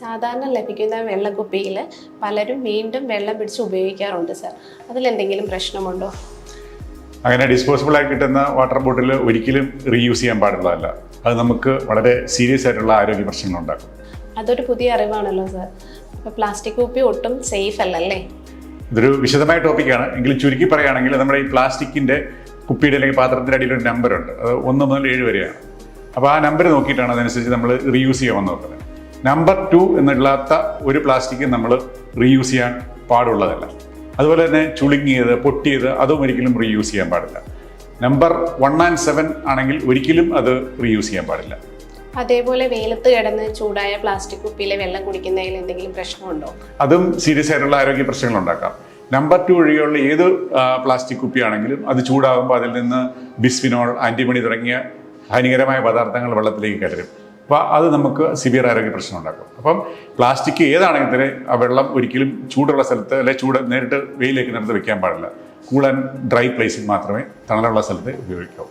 സാധാരണ ലഭിക്കുന്ന വെള്ളക്കുപ്പിയിൽ പലരും വീണ്ടും വെള്ളം പിടിച്ച് ഉപയോഗിക്കാറുണ്ട് സർ. അതിലെന്തെങ്കിലും പ്രശ്നമുണ്ടോ? അങ്ങനെ ഡിസ്പോസിബിൾ ആയി കിട്ടുന്ന വാട്ടർ ബോട്ടിൽ ഒരിക്കലും റീയൂസ് ചെയ്യാൻ പാടുള്ളതല്ല. അത് നമുക്ക് വളരെ സീരിയസ് ആയിട്ടുള്ള ആരോഗ്യ പ്രശ്നങ്ങൾ ഉണ്ടാക്കും. അതൊരു പുതിയ അറിവാണല്ലോ സർ. അപ്പോൾ പ്ലാസ്റ്റിക് കുപ്പി ഒട്ടും സേഫ് അല്ലല്ലേ? ഇതൊരു വിശദമായ ടോപ്പിക്കാണ് എങ്കിലും ചുരുക്കി പറയുകയാണെങ്കിൽ നമ്മുടെ ഈ പ്ലാസ്റ്റിക്കിന്റെ കുപ്പിയുടെ അല്ലെങ്കിൽ പാത്രത്തിന്റെ അടിയിൽ ഒരു നമ്പറുണ്ട് അത് ഒന്ന് മുതൽ ഏഴ് വരെയാണ്. അപ്പോൾ ആ നമ്പർ നോക്കിയിട്ടാണ് അതനുസരിച്ച് നമ്മൾ റീയൂസ് ചെയ്യാമെന്ന് നോക്കുന്നത് നമ്പർ ടു എന്നില്ലാത്ത ഒരു പ്ലാസ്റ്റിക് നമ്മൾ റീയൂസ് ചെയ്യാൻ പാടുള്ളതല്ല. അതുപോലെ തന്നെ ചുളുങ്ങിയത് പൊട്ടിയത് അതും ഒരിക്കലും റീയൂസ് ചെയ്യാൻ പാടില്ല. നമ്പർ വൺ ആൻഡ് സെവൻ ആണെങ്കിൽ ഒരിക്കലും അത് റീയൂസ് ചെയ്യാൻ പാടില്ല. അതേപോലെ വെയിലത്ത് കിടന്ന് ചൂടായ പ്ലാസ്റ്റിക് കുപ്പിയിലെ വെള്ളം കുടിക്കുന്നതിൽ എന്തെങ്കിലും പ്രശ്നമുണ്ടോ? അതും സീരിയസ് ആയിട്ടുള്ള ആരോഗ്യ പ്രശ്നങ്ങൾ ഉണ്ടാക്കാം. നമ്പർ ടു ഒഴികെയുള്ള ഏത് പ്ലാസ്റ്റിക് കുപ്പിയാണെങ്കിലും അത് ചൂടാകുമ്പോൾ അതിൽ നിന്ന് ബിസ്ഫിനോൾ ആന്റിമണി തുടങ്ങിയ ഹാനികരമായ പദാർത്ഥങ്ങൾ വെള്ളത്തിലേക്ക് കയറും അപ്പോൾ അത് നമുക്ക് സിവിയർ ആരോഗ്യ പ്രശ്നം ഉണ്ടാക്കും അപ്പം പ്ലാസ്റ്റിക് ഏതാണെങ്കിൽ തന്നെ ആ വെള്ളം ഒരിക്കലും ചൂടുള്ള സ്ഥലത്ത് അല്ലെ ചൂട് നേരിട്ട് വെയിലേക്ക് നടത്ത് വെക്കാൻ പാടില്ല. കൂൾ ആൻഡ് ഡ്രൈ പ്ലേസിൽ മാത്രമേ തണലുള്ള സ്ഥലത്ത് ഉപയോഗിക്കാവൂ.